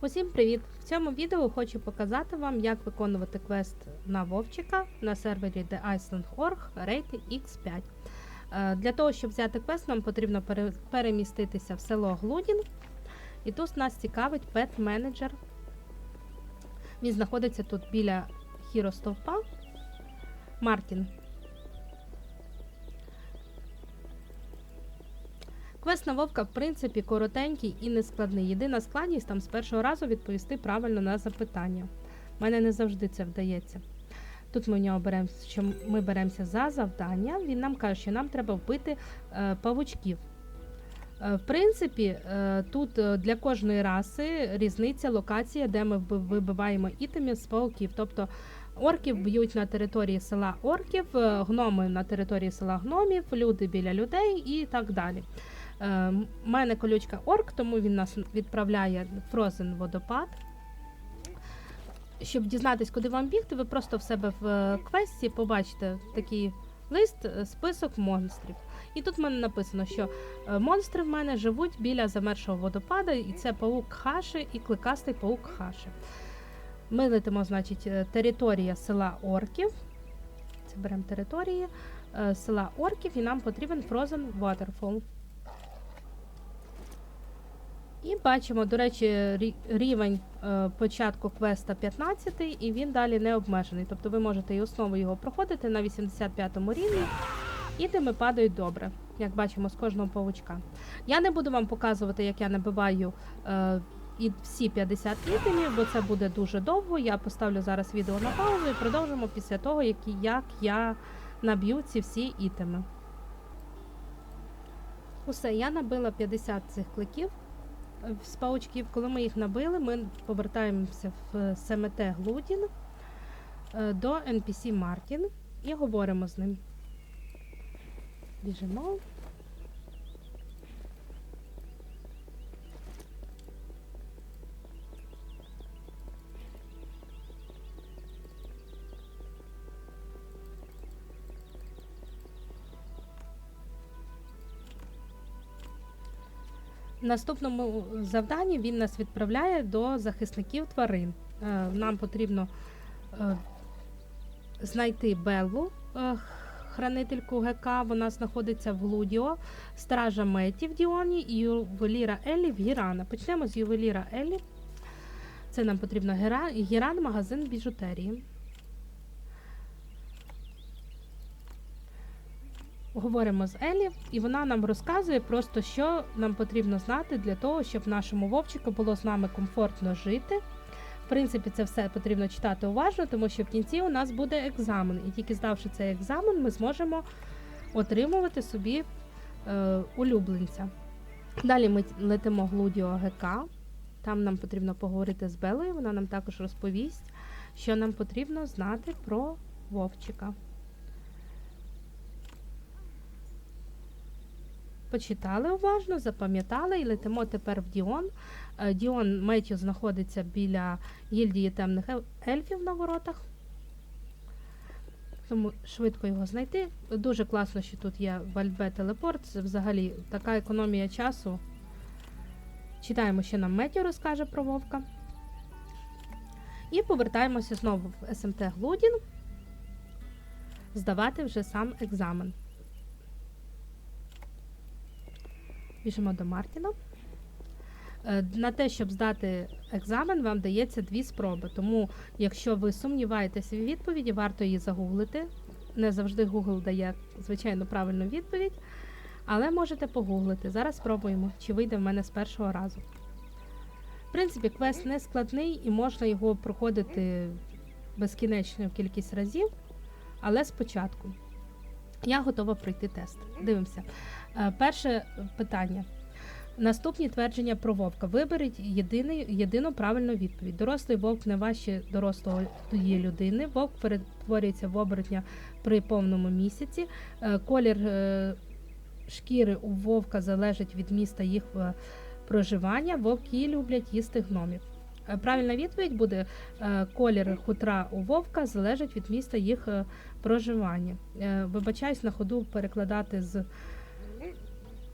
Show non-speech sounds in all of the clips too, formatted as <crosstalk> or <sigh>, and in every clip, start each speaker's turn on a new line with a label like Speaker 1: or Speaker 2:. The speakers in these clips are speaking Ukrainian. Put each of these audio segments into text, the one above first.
Speaker 1: Усім привіт! В цьому відео хочу показати вам, як виконувати квест на Вовчика на сервері TheIceland.org рейти X5. Е, Для того, щоб взяти квест, нам потрібно переміститися в село Глудін. І тут нас цікавить пет-менеджер. Він знаходиться тут біля хіростовпа. Мартін. Квест на вовка, в принципі, коротенький і нескладний. Єдина складність там з першого разу відповісти правильно на запитання. У мене не завжди це вдається. Тут ми в нього беремо, що ми беремося за завдання. Він нам каже, що нам треба вбити е, павучків. Е, в принципі, е, тут е, для кожної раси різниця локація, де ми вибиваємо ітеми з пауків. Тобто орків б'ють на території села орків, е, гноми на території села гномів, люди біля людей і так далі. Е, У мене колючка орк, тому він нас відправляє Фрозен водопад. Щоб дізнатись, куди вам бігти, ви просто в себе в е, квесті побачите такий лист, е, список монстрів. І тут в мене написано, що е, монстри в мене живуть біля замершого водопада, і це паук Хаши і кликастий паук Хаши. Ми летимо, значить, е, територія села Орків. Це беремо території е, села Орків, і нам потрібен Frozen Waterfall. І бачимо, до речі, рівень е, початку квеста 15, і він далі не обмежений. Тобто ви можете і основу його проходити на 85 рівні, ітеми падають добре, як бачимо з кожного павучка. Я не буду вам показувати, як я набиваю е, і всі 50 ітемів, бо це буде дуже довго. Я поставлю зараз відео на паузу і продовжимо після того, як, я наб'ю ці всі ітеми. Усе, я набила 50 цих кликів з паучків. Коли ми їх набили, ми повертаємося в СМТ Глудін е, до NPC Мартін і говоримо з ним. Біжимо. Наступному завданні він нас відправляє до захисників тварин. Е, Нам потрібно е, знайти Беллу, е, хранительку ГК. Вона знаходиться в Глудіо, стража Меті в Діоні і ювеліра Еллі в Гірана. Почнемо з ювеліра Еллі. Це нам потрібно Гіран, магазин біжутерії. Говоримо з Елі, і вона нам розказує просто, що нам потрібно знати для того, щоб нашому вовчику було з нами комфортно жити. В принципі, це все потрібно читати уважно, тому що в кінці у нас буде екзамен. І тільки здавши цей екзамен, ми зможемо отримувати собі е, улюбленця. Далі ми летимо Глудіо ГК. Там нам потрібно поговорити з Белою. Вона нам також розповість, що нам потрібно знати про вовчика. Почитали уважно, запам'ятали і летимо тепер в Діон. Е, Діон Меттю знаходиться біля гільдії темних ельфів на воротах. Тому швидко його знайти. Дуже класно, що тут є Вальбе телепорт. Взагалі така економія часу. Читаємо, що нам Меттю розкаже про Вовка. І повертаємося знову в СМТ Глудін. Здавати вже сам екзамен. Біжимо до Мартіна. Е, На те, щоб здати екзамен, вам дається дві спроби. Тому, якщо ви сумніваєтеся в відповіді, варто її загуглити. Не завжди Google дає, звичайно, правильну відповідь, але можете погуглити. Зараз спробуємо, чи вийде в мене з першого разу. В принципі, квест не складний і можна його проходити безкінечну кількість разів, але спочатку. Я готова пройти тест. Дивимося. Е, Перше питання. Наступні твердження про вовка. Виберіть єдиний, єдину правильну відповідь. Дорослий вовк не важче дорослої людини. Вовк перетворюється в оборотня при повному місяці. Е, Колір е, шкіри у вовка залежить від міста їх проживання. Вовки люблять їсти гномів. Е, Правильна відповідь буде е, колір хутра у вовка залежить від міста їх е, проживання. Вибачаюсь на ходу перекладати з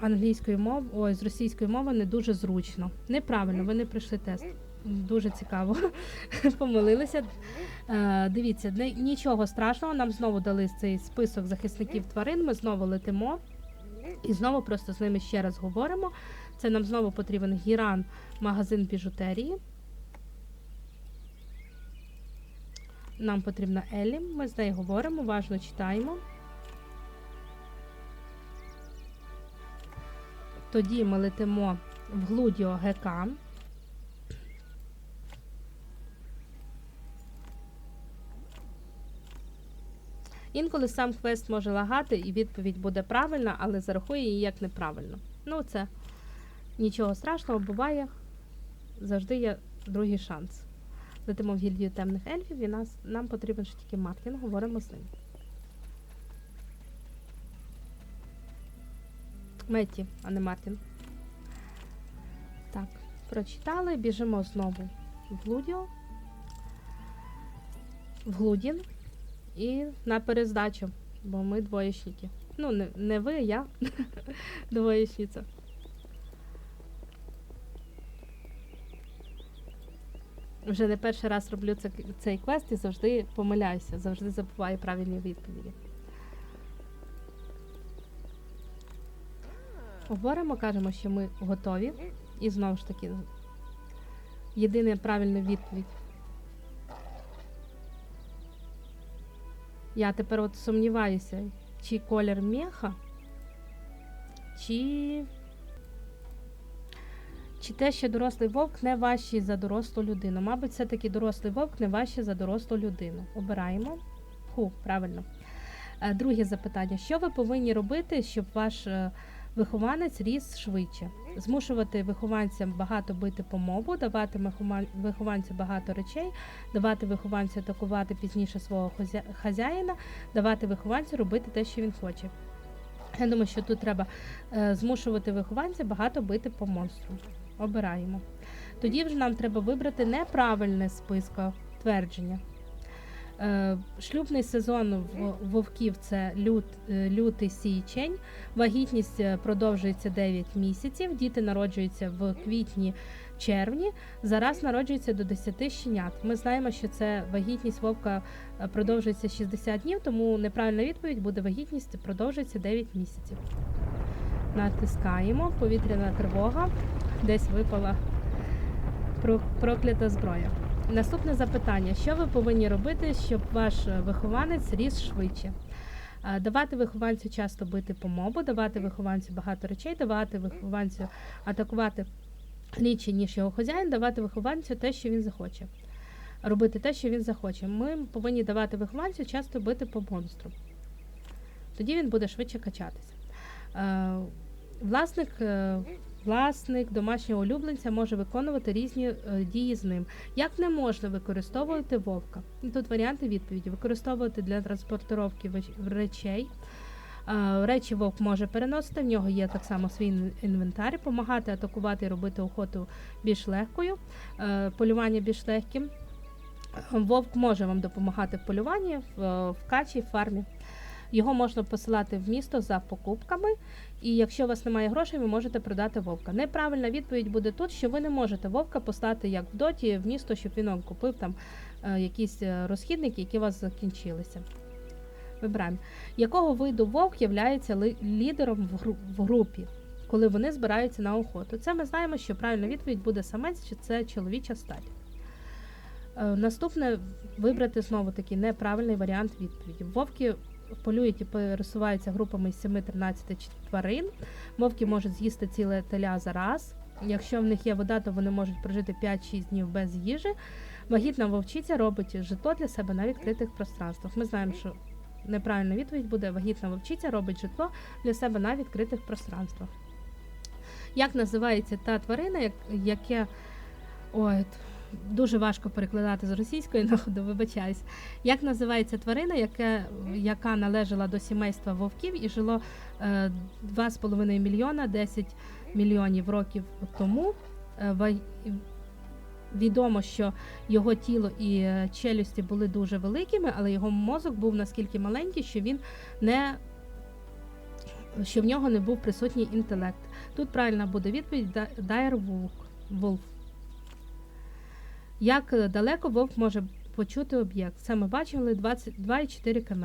Speaker 1: англійської мови, ой, з російської мови не дуже зручно. Неправильно, ви не пройшли тест. дуже цікаво. <laughs> Помилилися. Дивіться, нічого страшного. Нам знову дали цей список захисників тварин. Ми знову летимо і знову просто з ними ще раз говоримо. Це нам знову потрібен гіран, магазин біжутерії. Нам потрібна Елі. Ми з нею говоримо, уважно читаємо. Тоді ми летимо в Глудіо ГК. Інколи сам квест може лагати, і відповідь буде правильна, але зарахує її як неправильно. Ну, це нічого страшного, буває. Завжди є другий шанс. Летимо в гільдію темних ельфів, і нас, нам потрібен ще тільки Мартін, говоримо з ним. Метті, а не Мартін. Так, прочитали, біжимо знову в Глудіо. В Глудін. І на перездачу, бо ми двоєчники. Ну, не, не ви, я <laughs> двоєчниця. Вже не перший раз роблю цей квест і завжди помиляюся, завжди забуваю правильні відповіді. Говоримо, кажемо, що ми готові. І знову ж таки, єдина правильна відповідь. Я тепер от сумніваюся, чи колір меха, чи, чи те, що дорослий вовк не важчий за дорослу людину. Мабуть, все-таки дорослий вовк не важчий за дорослу людину. Обираємо. Ху, правильно. Е, Друге запитання: що ви повинні робити, щоб ваш е, вихованець ріс швидше? Змушувати вихованця багато бити по мобу, давати вихова- вихованцю багато речей, давати вихованцю атакувати пізніше свого хазяїна, давати вихованцю робити те, що він хоче. Я думаю, що тут треба е, змушувати вихованця багато бити по монстру. Обираємо. Тоді вже нам треба вибрати неправильне списка твердження. Е, шлюбний сезон вовків це лют, е, лютий січень. Вагітність е, продовжується 9 місяців. Діти народжуються в квітні-червні. Зараз народжується до 10 щенят. Ми знаємо, що це вагітність вовка продовжується 60 днів, тому неправильна відповідь буде вагітність продовжується 9 місяців. Натискаємо повітряна тривога. Десь випала проклята зброя. Наступне запитання: що ви повинні робити, щоб ваш е, вихованець ріс швидше? Давати вихованцю часто бити по мобу, давати вихованцю багато речей, давати вихованцю атакувати рідше, ніж його хазяїн, давати вихованцю те, що він захоче. Робити те, що він захоче. Ми повинні давати вихованцю часто бити по монстру. Тоді він буде швидше качатися. Е, Власник, е, власник домашнього улюбленця може виконувати різні е, дії з ним. Як не можна використовувати вовка? Тут варіанти відповіді: використовувати для транспортировки речей. Е, Речі вовк може переносити, в нього є так само свій інвентар, допомагати атакувати і робити охоту більш легкою, е, полювання більш легким. Вовк може вам допомагати в полюванні, в качі, в фармі. Його можна посилати в місто за покупками, і якщо у вас немає грошей, ви можете продати вовка. Неправильна відповідь буде тут, що ви не можете вовка послати як в доті в місто, щоб він вам купив там е, якісь е, розхідники, які у вас закінчилися. Вибираємо. Якого виду вовк є лідером в, гру- в групі, коли вони збираються на охоту? Це ми знаємо, що правильна відповідь буде самець, чи це чоловіча стать. Е, Наступне вибрати знову таки неправильний варіант відповіді. Вовки полюють і пересуваються групами з 7-13 тварин. Вовки можуть з'їсти ціле теля за раз. Якщо в них є вода, то вони можуть прожити 5-6 днів без їжі. Вагітна вовчиця робить житло для себе на відкритих пространствах. Ми знаємо, що неправильна відповідь буде вагітна вовчиця робить житло для себе на відкритих пространствах. Як називається та тварина, як, яке. Ой, дуже важко перекладати з російської находу, вибачаюсь. Як називається тварина, яке, яка належала до сімейства вовків і жило е, 2,5 мільйона 10 мільйонів років тому? Е, Відомо, що його тіло і е, челюсті були дуже великими, але його мозок був наскільки маленький, що він не що в нього не був присутній інтелект. Тут правильна буде відповідь Дайр Волк. Як е, далеко вовк може почути об'єкт? Це ми бачили 22,4 км.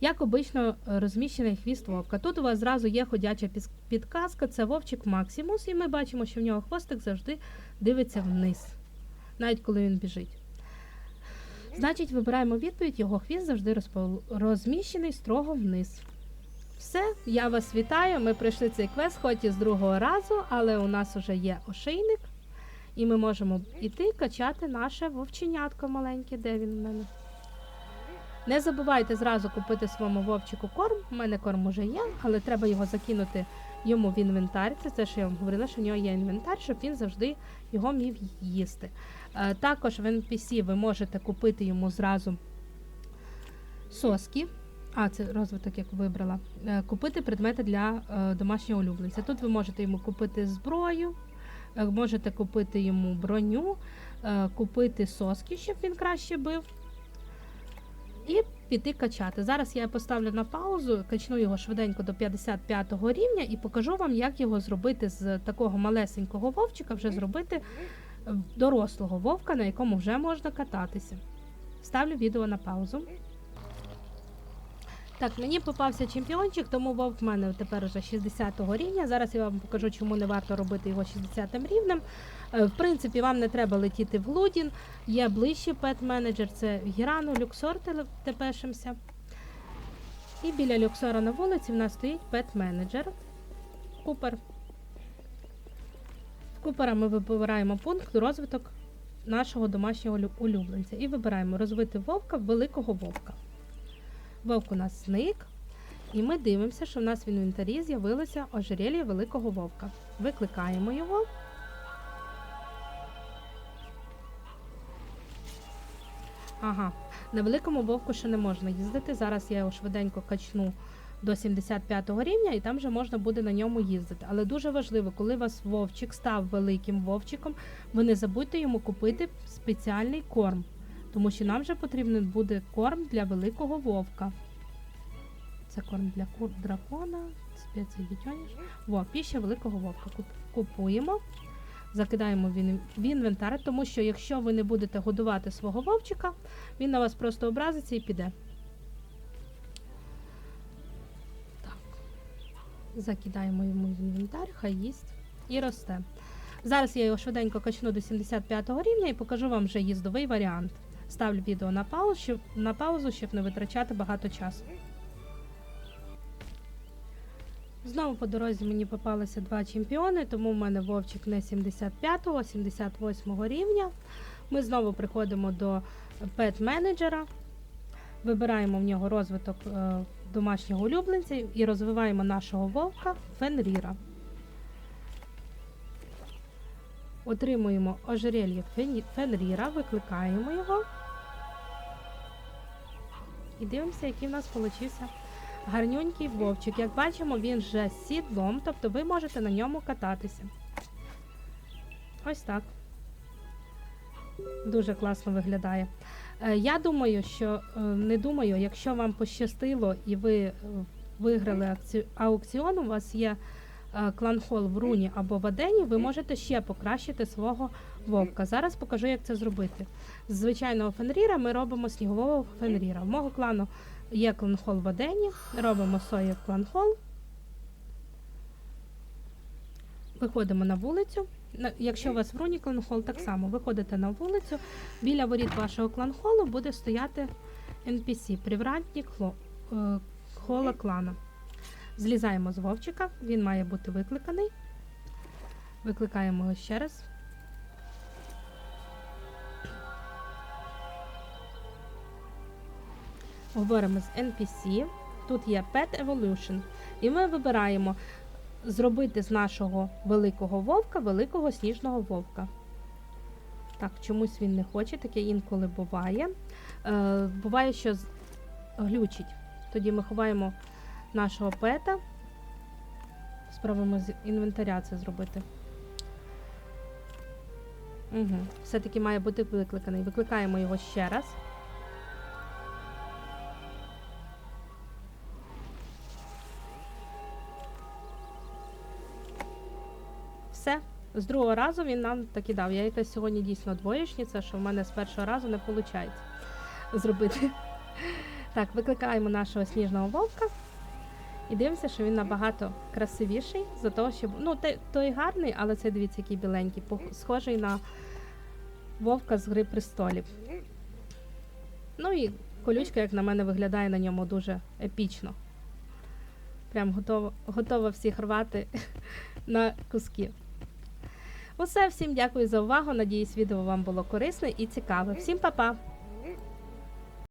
Speaker 1: Як обично е, розміщений хвіст вовка. Тут у вас зразу є ходяча підказка, це вовчик Максимус, і ми бачимо, що в нього хвостик завжди дивиться вниз, навіть коли він біжить. Значить, вибираємо відповідь, його хвіст завжди розміщений строго вниз. Все, я вас вітаю. Ми пройшли цей квест, хоч і з другого разу, але у нас вже є ошейник, і ми можемо йти качати наше вовченятко маленьке. Де він в мене? Не забувайте зразу купити своєму вовчику корм. У мене корм уже є, але треба його закинути йому в інвентар. Це те, що я вам говорила, що в нього є інвентар, щоб він завжди його міг їсти. Е, Також в NPC ви можете купити йому зразу соски. А, це розвиток, як вибрала. Е, Купити предмети для е, домашнього улюбленця. Тут ви можете йому купити зброю, можете купити йому броню, е, купити соски, щоб він краще бив. І піти качати. Зараз я поставлю на паузу, качну його швиденько до 55 рівня і покажу вам, як його зробити з такого малесенького вовчика, вже зробити е, дорослого вовка, на якому вже можна кататися. Ставлю відео на паузу. Так, мені попався чемпіончик, тому вовк в мене тепер уже 60 рівня. Зараз я вам покажу, чому не варто робити його 60-м рівнем. Е, В принципі, вам не треба летіти в Глудін. Є ближче пет-менеджер, це Гірану, Люксор тепешимся. І біля Люксора на вулиці в нас стоїть пет-менеджер. Купер. В Купера ми вибираємо пункт розвиток нашого домашнього улюбленця. І вибираємо розвити вовка великого вовка. Вовк у нас зник. І ми дивимося, що в нас в інвентарі з'явилося ожерелье великого вовка. Викликаємо його. Ага, на великому вовку ще не можна їздити. Зараз я його швиденько качну до 75 рівня, і там вже можна буде на ньому їздити. Але дуже важливо, коли вас вовчик став великим вовчиком, ви не забудьте йому купити спеціальний корм, тому що нам вже потрібен буде корм для великого вовка. Це корм для кур дракона, спеції дітьоніж. Во, піща великого вовка. Купуємо, закидаємо в інвентар, тому що якщо ви не будете годувати свого вовчика, він на вас просто образиться і піде. Так. Закидаємо йому в інвентар, хай їсть і росте. Зараз я його швиденько качну до 75 рівня і покажу вам вже їздовий варіант. Ставлю відео на паузу, щоб, на паузу, щоб не витрачати багато часу. Знову по дорозі мені попалися два чемпіони, тому в мене вовчик не 75-го, а 78-го рівня. Ми знову приходимо до пет-менеджера, вибираємо в нього розвиток е, домашнього улюбленця і розвиваємо нашого вовка Фенріра. Отримуємо ожерелье Фенріра, викликаємо його. І дивимося, який в нас получився гарнюнький вовчик. Як бачимо, він вже з сідлом, тобто ви можете на ньому кататися. Ось так. Дуже класно виглядає. Е, Я думаю, що е, не думаю, якщо вам пощастило і ви е, виграли аукціон, у вас є кланхол в руні або в Адені, ви можете ще покращити свого вовка. Зараз покажу, як це зробити. З звичайного фенріра ми робимо снігового фенріра. В мого клану є кланхол в Адені, робимо соєв кланхол. Виходимо на вулицю. Якщо у вас в руні кланхол, так само виходите на вулицю. Біля воріт вашого кланхолу буде стояти NPC, привратник е, хола клана. Злізаємо з вовчика, він має бути викликаний. Викликаємо його ще раз. Говоримо з NPC. Тут є Pet Evolution. І ми вибираємо зробити з нашого великого вовка великого сніжного вовка. Так, чомусь він не хоче, таке інколи буває. Е, буває, що глючить. Тоді ми ховаємо нашого пета. Спробуємо з інвентаря це зробити. Угу. Все-таки має бути викликаний. Викликаємо його ще раз. Все, З другого разу він нам таки дав. Я якась сьогодні дійсно двоєчниця, що в мене з першого разу не виходить зробити. Так, викликаємо нашого сніжного вовка. І дивимося, що він набагато красивіший за того, що ну той гарний, але це дивіться, який біленький, схожий на вовка з гри престолів. Ну і колючка, як на мене, виглядає на ньому дуже епічно. Прям готова, готова всіх рвати <laughs> на куски. Усе, всім дякую за увагу. Надіюсь, відео вам було корисне і цікаве. Всім па-па!